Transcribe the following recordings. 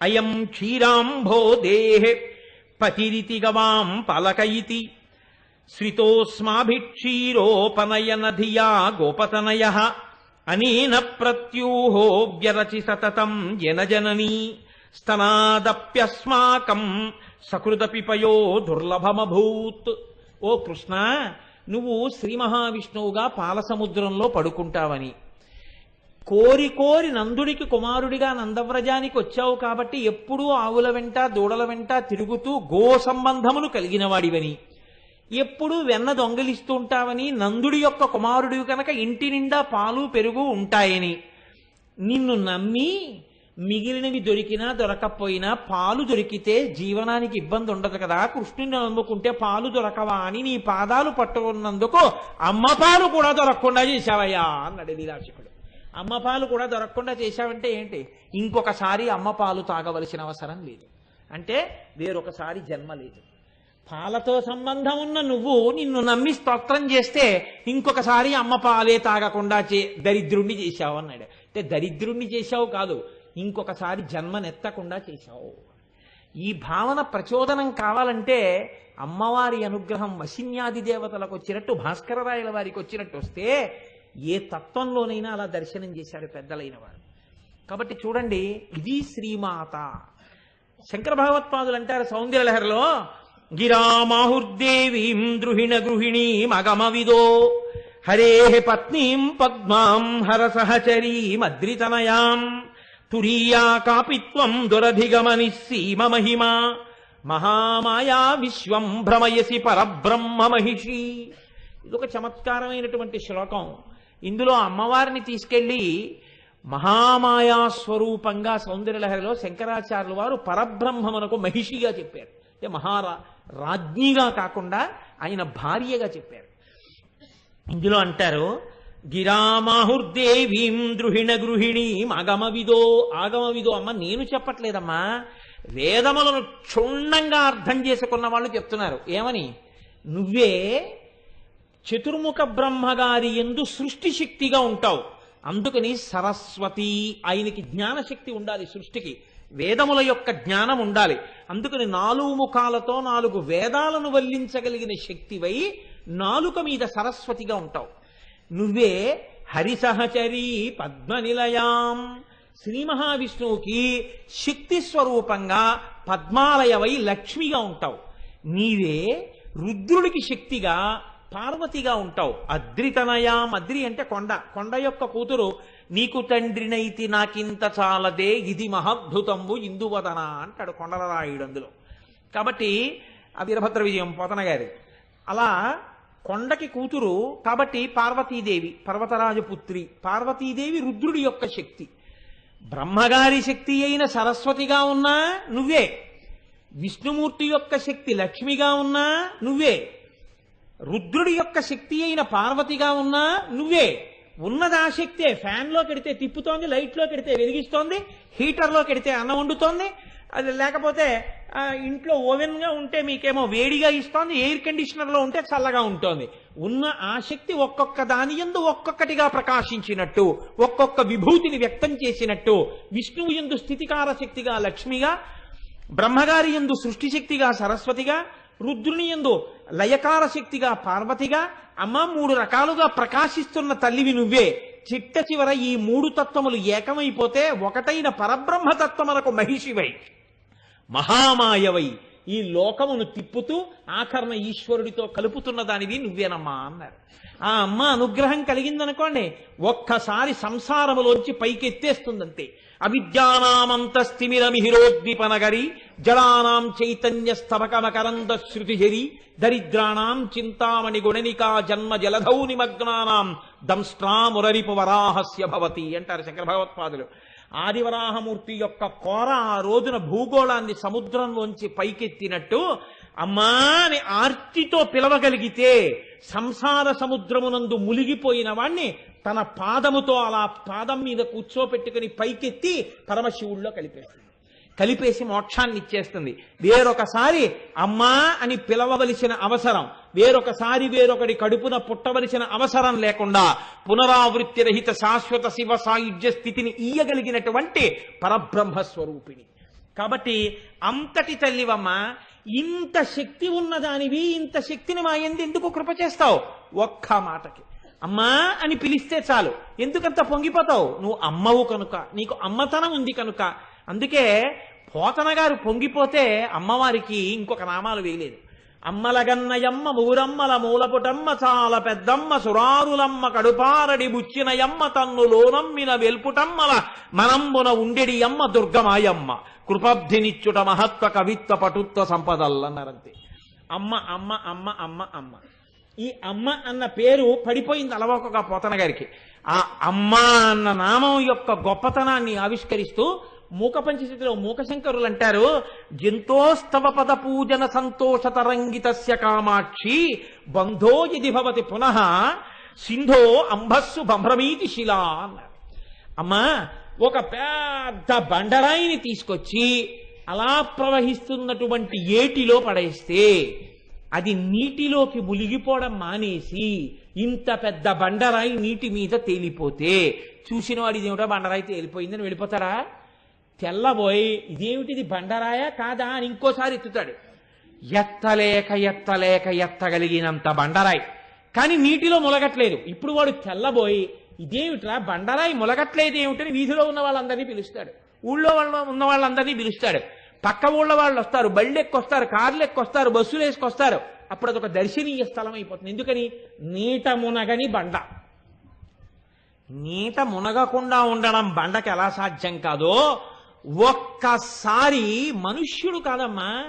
అయం క్షీరాంభో క్షీరాంభోదేః పతిరితి గవాం పలక ఇతి. శ్రితోస్మాభిక్షీరోపనయన ధియా గోపతనయ. అనేన ప్రత్యూహో వ్యరచి సతతం జనజననీ స్తనాదప్యస్మాకం సకృదపిపయో దుర్లభమభూత్. ఓ కృష్ణ నువ్వు శ్రీ మహావిష్ణువుగా పాలసముద్రంలో పడుకుంటావని. కోరి కోరి నందుడికి కుమారుడిగా నందవ్రజానికి వచ్చావు కాబట్టి ఎప్పుడూ ఆవుల వెంట దూడల వెంట తిరుగుతూ గో సంబంధములు కలిగిన వాడివని ఎప్పుడూ వెన్న దొంగలిస్తూ ఉంటావని నందుడి యొక్క కుమారుడివి కనుక ఇంటి నిండా పాలు పెరుగు ఉంటాయని. నిన్ను నమ్మి మిగిలినవి దొరికినా దొరకపోయినా పాలు దొరికితే జీవనానికి ఇబ్బంది ఉండదు కదా. కృష్ణుని నమ్ముకుంటే పాలు దొరకవా అని నీ పాదాలు పట్టుకున్నందుకు అమ్మ పాలు కూడా దొరకకుండా చేశావయ్యా అన్నాడు లీలాశకుడు. అమ్మ పాలు కూడా దొరకకుండా చేశావంటే ఏంటి? ఇంకొకసారి అమ్మ పాలు తాగవలసిన అవసరం లేదు. అంటే వేరొకసారి జన్మ లేదు. పాలతో సంబంధం ఉన్న నువ్వు నిన్ను నమ్మి స్తోత్రం చేస్తే ఇంకొకసారి అమ్మ పాలే తాగకుండా చే దరిద్రుణ్ణి చేశావు అన్నాడు. అంటే దరిద్రుణ్ణి చేశావు కాదు ఇంకొకసారి జన్మనెత్తకుండా చేశావు. ఈ భావన ప్రచోదనం కావాలంటే అమ్మవారి అనుగ్రహం వశిన్యాది దేవతలకు వచ్చినట్టు భాస్కరరాయల వారికి వచ్చినట్టు వస్తే ఏ తత్వంలోనైనా అలా దర్శనం చేశారు పెద్దలైన వారు. కాబట్టి చూడండి ఇది శ్రీమాత. శంకర భగవత్పాదులు అంటారు సౌందర్యలహరిలో గిరామాహుర్దేవీం ద్రుహిణ గృహిణీం అగమవిదో హరే పత్నీం పద్మాం హరసహచరీం అద్రితనయాం తురీయా కాపిత్వం దురధిగమని సీమ మహిమా మహామాయా విశ్వం భ్రమయసి పరబ్రహ్మ మహిషి. ఇదొక చమత్కారమైనటువంటి శ్లోకం. ఇందులో అమ్మవారిని తీసుకెళ్ళి మహామాయా స్వరూపంగా సౌందర్యలహరిలో శంకరాచార్యుల వారు పరబ్రహ్మమునకు మహిషిగా చెప్పారు. అంటే మహారా రాజ్ఞిగా కాకుండా ఆయన భార్యగా చెప్పారు. ఇందులో అంటారు గిరామాహుర్దేవీం ద్రుహిణ గృహిణీం ఆగమవిదో ఆగమవిదో అమ్మ నేను చెప్పట్లేదమ్మా. వేదములను క్షుణ్ణంగా అర్థం చేసుకున్న వాళ్ళు చెప్తున్నారు. ఏమని? నువ్వే చతుర్ముఖ బ్రహ్మగారి ఎందు సృష్టి శక్తిగా ఉంటావు. అందుకని సరస్వతి ఆయనకి జ్ఞానశక్తి ఉండాలి సృష్టికి. వేదముల యొక్క జ్ఞానం ఉండాలి. అందుకని నాలుగు ముఖాలతో నాలుగు వేదాలను వల్లించగలిగిన శక్తివై నాలుక మీద సరస్వతిగా ఉంటావు. నువ్వే హరిసహచరి పద్మనిలయాం. శ్రీ మహావిష్ణువుకి శక్తి స్వరూపంగా పద్మాలయవై లక్ష్మిగా ఉంటావు. నీవే రుద్రుడికి శక్తిగా పార్వతిగా ఉంటావు. అద్రితనయాం అద్రి అంటే కొండ. కొండ యొక్క కూతురు నీకు తండ్రినైతి నాకింత చాలదే ఇది మహాద్భుతంబు ఇందువదన అంటాడు కొండలరాయుడు అందులో. కాబట్టి ఆ వీరభద్ర విజయం పోతన గారి. అలా కొండకి కూతురు కాబట్టి పార్వతీదేవి పర్వతరాజు పుత్రి పార్వతీదేవి రుద్రుడి యొక్క శక్తి. బ్రహ్మగారి శక్తి అయిన సరస్వతిగా ఉన్నా నువ్వే. విష్ణుమూర్తి యొక్క శక్తి లక్ష్మిగా ఉన్నా నువ్వే. రుద్రుడి యొక్క శక్తి అయిన పార్వతిగా ఉన్నా నువ్వే. ఉన్నది ఆ శక్తే ఫ్యాన్లో కెడితే తిప్పుతోంది లైట్లో కెడితే వెలిగిస్తోంది హీటర్లో కెడితే అన్నం వండుతోంది అది లేకపోతే ఇంట్లో ఓవెన్గా ఉంటే మీకేమో వేడిగా ఇస్తోంది ఎయిర్ కండిషనర్లో ఉంటే చల్లగా ఉంటుంది. ఉన్న ఆ శక్తి ఒక్కొక్క దాని ఎందు ఒక్కొక్కటిగా ప్రకాశించినట్టు ఒక్కొక్క విభూతిని వ్యక్తం చేసినట్టు విష్ణువు ఎందు స్థితికార శక్తిగా లక్ష్మిగా బ్రహ్మగారి ఎందు సృష్టి శక్తిగా సరస్వతిగా రుద్రుని ఎందు లయకార శక్తిగా పార్వతిగా అమ్మ మూడు రకాలుగా ప్రకాశిస్తున్న తల్లివి నువ్వే. చిట్ట చివర ఈ మూడు తత్వములు ఏకమైపోతే ఒకటైన పరబ్రహ్మ తత్వములకు మహిషివై. మహామాయవై. ఈ లోకమును తిప్పుతూ ఆఖరణ ఈశ్వరుడితో కలుపుతున్న దానివి నువ్వేనమ్మా అన్నారు. ఆ అమ్మ అనుగ్రహం కలిగిందనుకోండి ఒక్కసారి సంసారములోంచి పైకెత్తేస్తుందంతే. అవిద్యానామంతస్తిమిరమిహిరోద్దీపనగరి జడానాం చైతన్య స్తభకమకరంద శృతిహరి దరిద్రాణాం చింతామణి గుణనికా జన్మ జలధౌ నిమగ్నానాం దంష్ట్రామురరిపు వరాహస్య భవతి అంటారు శంకర భగవత్పాదులు. ఆదివరాహమూర్తి యొక్క కోర ఆ రోజున భూగోళాన్ని సముద్రంలోంచి పైకెత్తినట్టు అమ్మా అని ఆర్తితో పిలవగలిగితే సంసార సముద్రమునందు మునిగిపోయిన వాణ్ణి తన పాదముతో అలా పాదం మీద కూర్చోపెట్టుకుని పైకెత్తి పరమశివుల్లో కలిపేస్తుంది. కలిపేసి మోక్షాన్ని ఇచ్చేస్తుంది వేరొకసారి అమ్మా అని పిలవవలసిన అవసరం వేరొకసారి వేరొకటి కడుపున పుట్టవలసిన అవసరం లేకుండా పునరావృత్తి రహిత శాశ్వత శివ సాయుధ్య స్థితిని ఇయ్యగలిగినటువంటి పరబ్రహ్మ స్వరూపిణి. కాబట్టి అంతటి తల్లివమ్మ ఇంత శక్తి ఉన్నదానివి ఇంత శక్తిని మా ఎందు ఎందుకు కృప చేస్తావు? ఒక్క మాటకి. అమ్మా అని పిలిస్తే చాలు. ఎందుకంత పొంగిపోతావు? నువ్వు అమ్మవు కనుక నీకు అమ్మతనం ఉంది కనుక. అందుకే పోతన గారు పొంగిపోతే అమ్మవారికి ఇంకొక నామాలు వేయలేదు. అమ్మలగన్నయమ్మ మూరమ్మల మూలపుటమ్మ చాలా పెద్దమ్మ సురారులమ్మ కడుపారడి బుచ్చినయమ్మ తన్ను లోనమ్మిన వెల్పుటమ్మల మనంబున ఉండెడి అమ్మ దుర్గమాయమ్మ. కృపబ్ధినిచ్చుట మహత్వ కవిత్వ పటుత్వ సంపదల్లన్నారంతే. అమ్మ అమ్మ అమ్మ అమ్మ అమ్మ. ఈ అమ్మ అన్న పేరు పడిపోయింది అలవోకగా పోతన గారికి ఆ అమ్మ అన్న నామం యొక్క గొప్పతనాన్ని ఆవిష్కరిస్తూ మూక పంచశతిలో మూకశంకరులు అంటారు జంతోస్తవ పద పూజన సంతోష తరంగితస్య కామాక్షి బంధో ఇది భవతి పునః సింధో అంబస్సు భ్రమీతి శిలా అన్నారు. అమ్మా ఒక పెద్ద బండరాయిని తీసుకొచ్చి అలా ప్రవహిస్తున్నటువంటి ఏటిలో పడేస్తే అది నీటిలోకి మునిగిపోవడం మానేసి ఇంత పెద్ద బండరాయి నీటి మీద తేలిపోతే చూసిన వాడు ఇదేమిటో బండరాయి తేలిపోయిందని వెళ్ళిపోతారా? తెల్లబోయి ఇదేమిటిది బండరాయా? కాదా? అని ఇంకోసారి ఎత్తుతాడు. ఎత్తలేక ఎత్తలేక ఎత్తగలిగినంత బండరాయి. కానీ నీటిలో ములగట్లేదు. ఇప్పుడు వాడు తెల్లబోయి ఇదేమిట్రా? బండరాయి ములగట్లేదు ఏమిటని వీధిలో ఉన్న వాళ్ళందరినీ పిలుస్తాడు. ఊళ్ళో వాళ్ళ ఉన్న వాళ్ళందరినీ పిలుస్తాడు. పక్క ఊళ్ళో వాళ్ళు వస్తారు బళ్ళు ఎక్కొస్తారు కార్లు ఎక్కొస్తారు బస్సులు వేసుకొస్తారు అప్పుడు అదొక దర్శనీయ స్థలం అయిపోతుంది. ఎందుకని? నీట మునగని బండ. నీట మునగకుండా ఉండడం బండకి ఎలా సాధ్యం కాదో ఒక్కసారి మనుష్యుడు కాదమ్మా.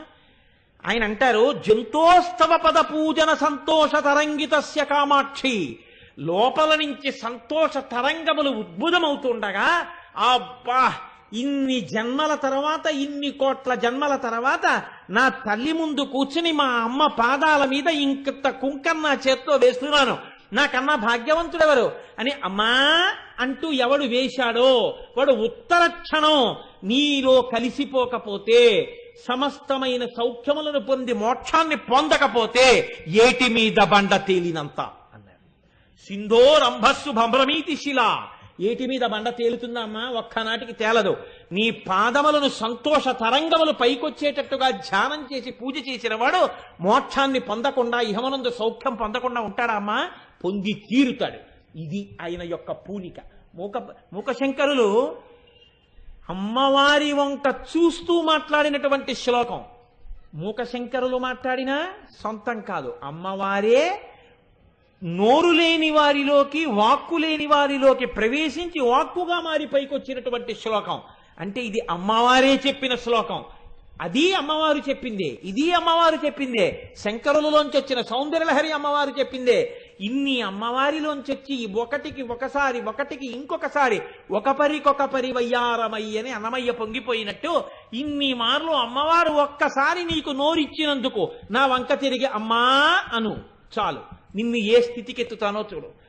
ఆయన అంటారు జంతోస్తవ పద పూజన సంతోష తరంగితస్య కామాక్షి. లోపల నుంచి సంతోష తరంగములు ఉద్భుతమవుతుండగా అబ్బా ఇన్ని జన్మల తర్వాత ఇన్ని కోట్ల జన్మల తర్వాత నా తల్లి ముందు కూర్చుని మా అమ్మ పాదాల మీద ఇంత కుంకన్న చేత్తో వేస్తున్నాను. నాకన్నా భాగ్యవంతుడెవరు? అని అమ్మా అంటూ ఎవడు వేశాడో వాడు ఉత్తర క్షణం నీలో కలిసిపోకపోతే సమస్తమైన సౌఖ్యములను పొంది మోక్షాన్ని పొందకపోతే ఏటి మీద బండ తేలినంత అన్నారు సింధో రంభస్సు భ్రమీతి శిల. ఏటి మీద బండ తేలుతుందమ్మా ఒక్కనాటికి తేలదు. నీ పాదములను సంతోష తరంగములు పైకొచ్చేటట్టుగా ధ్యానం చేసి పూజ చేసిన వాడు మోక్షాన్ని పొందకుండా ఇహమనందు సౌఖ్యం పొందకుండా ఉంటాడా అమ్మా? పొంది తీరుతాడు. ఇది ఆయన యొక్క పూనిక. మూక మూకశంకరులు అమ్మవారి వంక చూస్తూ మాట్లాడినటువంటి శ్లోకం. మూకశంకరులు మాట్లాడినా సొంతం కాదు. అమ్మవారే నోరు లేని వారిలోకి వాక్కు లేని వారిలోకి ప్రవేశించి వాక్కుగా మారి పైకొచ్చినటువంటి శ్లోకం. అంటే ఇది అమ్మవారే చెప్పిన శ్లోకం. అది అమ్మవారు చెప్పిందే. ఇది అమ్మవారు చెప్పిందే. శంకరులలోంచి వచ్చిన సౌందర్యలహరి అమ్మవారు చెప్పిందే. ఇన్ని అమ్మవారిలోంచి వచ్చి ఒకటికి ఒకసారి ఒకటికి ఇంకొకసారి ఒక పరికొక పరి వయ్యారమయ్య అని అన్నమయ్య పొంగిపోయినట్టు ఇన్ని మార్లు అమ్మవారు ఒక్కసారి నీకు నోరిచ్చినందుకు నా వంక తిరిగి అమ్మా అను. చాలు. నిన్ను ఏ స్థితికి ఎత్తుతానో చూడు.